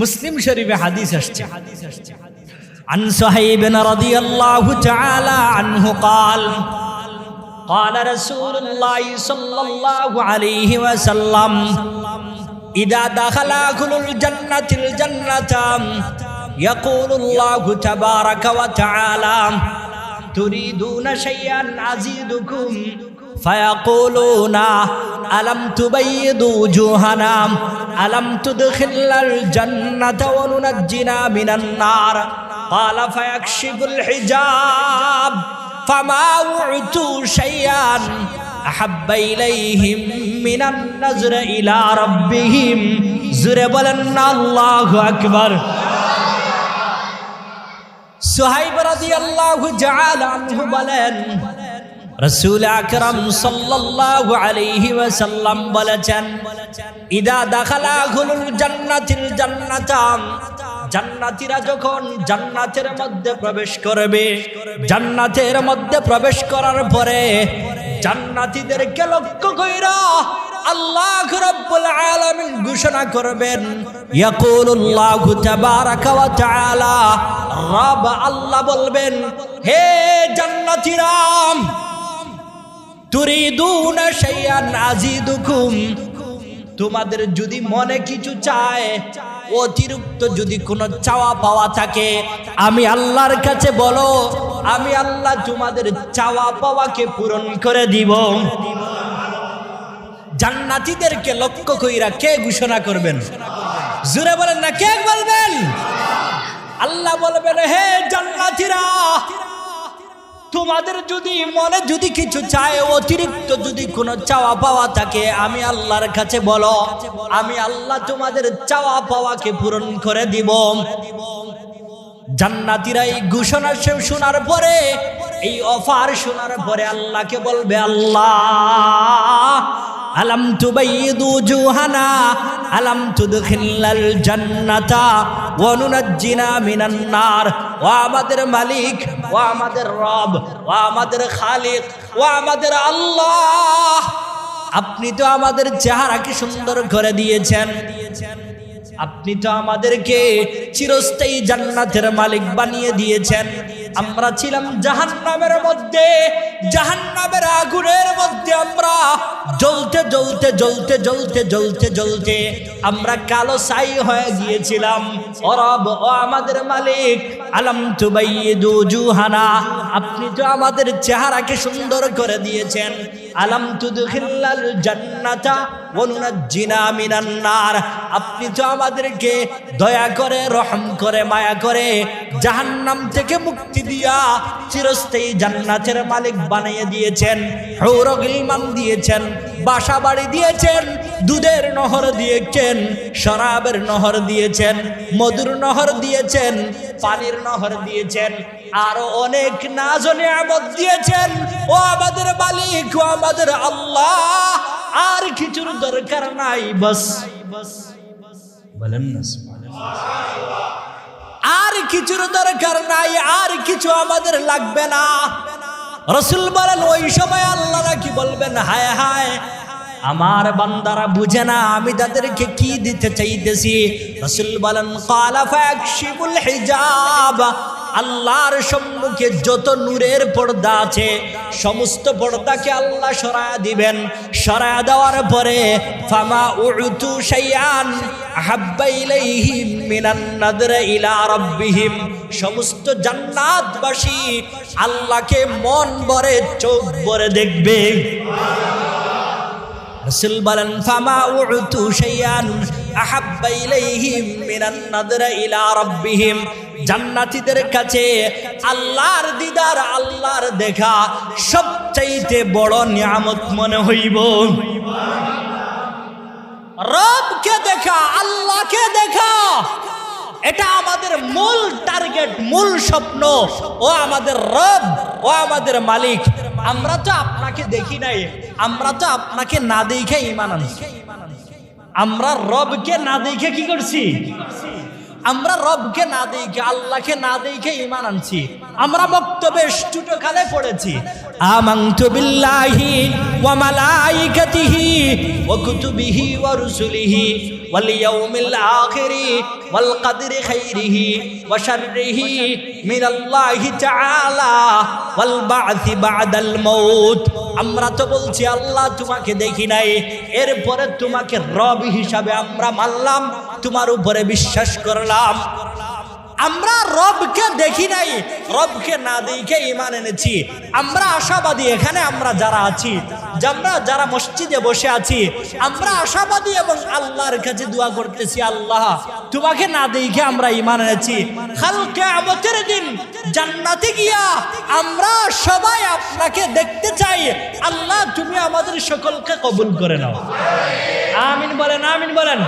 মুসলিম শরীফে হাদিস আসছে عن صهيب رضي الله تعالى عنه قال قال رسول الله صلى الله عليه وسلم إذا دخل أهل الجنة الجنة يقول الله تبارك وتعالى تريدون شيئا أزيدكم فيقولون ألم تبيض وجوهنا ألم تدخل الجنة وننجنا من النار قال فيكشف الحجاب فما وعدوا شيئا أحب إليهم من النظر إلى ربهم زربلن الله أكبر সুহাইব রাদিয়াল্লাহু জাআলা আনহু বলেন রাসূল বলেছেন, ইদা যখন জান্নাতের মধ্যে প্রবেশ করবে মধ্যে প্রবেশ করার পরে জান্নাতীদেরকে লক্ষ্য কইরা আল্লাহ রাব্বুল ঘোষণা করবেন রব আল্লাহ বলবেন, হে জান্নাতীরা তুরিদুনা শাইআন আজিদুকুম তোমাদের যদি মনে কিছু চায়, অতিরিক্ত যদি কোনো চাওয়া পাওয়া থাকে, আমি আল্লাহর কাছে বলো, আমি আল্লাহ তোমাদের চাওয়া পাওয়াকে পূরণ করে দিব। জান্নাতীদেরকে লক্ষ্য কইরা কে ঘোষণা করবেন? জুড়ে বলেন না, কে বলবেন? আল্লাহ বলবেন, হে জান্নাতীরা! তোমাদের যদি মনে যদি কিছু চায়, অতিরিক্ত যদি কোনো চাওয়া পাওয়া থাকে, আমি আল্লাহর কাছে বলো, আমি আল্লাহ তোমাদের চাওয়া পাওয়াকে পূরণ করে দিব। জান্নাতিরা এই ঘোষণা শোনার পরে, এই অফার শোনার পরে আল্লাহকে বলবে, আল্লাহ, আলাম তুবাইয়িদু জুহানা আলাম তুদখিলাল জান্নাতা ও আমাদের মালিক, ও আমাদের রব, ও আমাদের খালিক, ও আমাদের আল্লাহ। আপনি তো আমাদের চেহারাকে সুন্দর করে দিয়েছেন। আপনি তো আমাদেরকে চিরস্থায়ী জান্নাতের মালিক বানিয়ে দিয়েছেন। আমরা ছিলাম জাহান্নামের মধ্যে, জাহান্নামের আগুনের মধ্যে আমরা জ্বলতে জ্বলতে জ্বলতে জ্বলতে জ্বলতে জ্বলতে আমরা কালো সাই হয়ে গিয়েছিলাম। অরব, ও আমাদের মালিক, আলম তুবাইয়িদু জুহানা আপনি তো আমাদের চেহারাকে সুন্দর করে দিয়েছেন। আলম তুদখিলাল জান্নাতা ওনুনাজ্জিনা মিনান নার, আপনি তো আমাদেরকে দয়া করে, রহম করে, মায়া করে জাহান্নাম থেকে মুক্তি দিয়া চিরস্থায়ী জান্নাতের মালিক বানিয়ে দিয়েছেন হৌরগিলমান দিয়েছেন। বাসা বাড়ি দিয়েছেন, দুধের নহর দিয়েছেন, শরাবের নহর দিয়েছেন, মধুর নহর দিয়েছেন, পানির নহর দিয়েছেন, আরও অনেক নাজ ও নিয়ামত দিয়েছেন। ও আমাদের মালিক, ও আমাদের আল্লাহ, আর কিছুর দরকার নাই, বস। বলেন না আর কিছুর দরকার নাই, আর কিছু আমাদের লাগবে না। রসুল বলেন, ওই সময় আল্লাহ নাকি বলবেন, হায় হায়, আমার বান্দারা বুঝে না, আমি তাদেরকে কি দিতে চাইতেছি? রসুল বলেন আল্লাহর সম্মুখে যত নূরের পর্দা আছে, সমস্ত পর্দাকে আল্লাহ সরায়া দিবেন। সরায়া দেওয়ার পরে, ফামা উতু শাইয়ান আহাব্বা ইলাইহিম মিনান নাদর ইলা রাব্বিহিম। সমস্ত জান্নাতবাসী আল্লাহকে মন ভরে, চোখ ভরে দেখবে। রসুল বলেন, ফামা উতু শাইয়ান মিনান ইলা রাব্বিহিম। জান্নাতীদের কাছে আল্লাহর দিদার, আল্লাহর দেখা সবচাইতে বড় নিয়ামত মনে হইব। রবকে দেখা, আল্লাহকে দেখা এটা আমাদের মূল টার্গেট, মূল স্বপ্ন। ও আমাদের রব, ও আমাদের মালিক। আমরা তো আপনাকে দেখি নাই, আমরা তো আপনাকে না দেখে ইমান আমরা রবকে না দেখে কি করছি? আমরা রবকে না দেখে, আল্লাহকে না দেখে ইমান আনছি। আমরা বক্তব্যে স্টুটো কালে পড়েছি। ওয়া কুতুবিহি ওয়া রুসুলিহি ওয়াল ইয়াউমিল আখিরি ওয়াল কদরি খাইরিহি ওয়া শাররিহি মিনাল্লাহি তাআলা ওয়াল বা'থি আমরা তো বলছি, আল্লাহ তোমাকে দেখি নাই। এরপরে তোমাকে রব হিসাবে আমরা মানলাম, তোমার উপরে বিশ্বাস করলাম। আমরা রবকে দেখি নাই, রবকে না দেখে ইমান এনেছি। আমরা আশাবাদী এখানে আমরা যারা আছি, আমরা যারা মসজিদে বসে আছি, আমরা আশাবাদী এবং আল্লাহর কাছে দোয়া করতেছি, আল্লাহ, তোমাকে না দেখে আমরা ইমান এনেছি। কালকে আমাদের দিন জান্নাতে গিয়া আমরা সবাই আপনাকে দেখতে চাই। আল্লাহ, তুমি আমাদের সকলকে কবুল করে নাও। আমিন বলেন আমিন বলেন।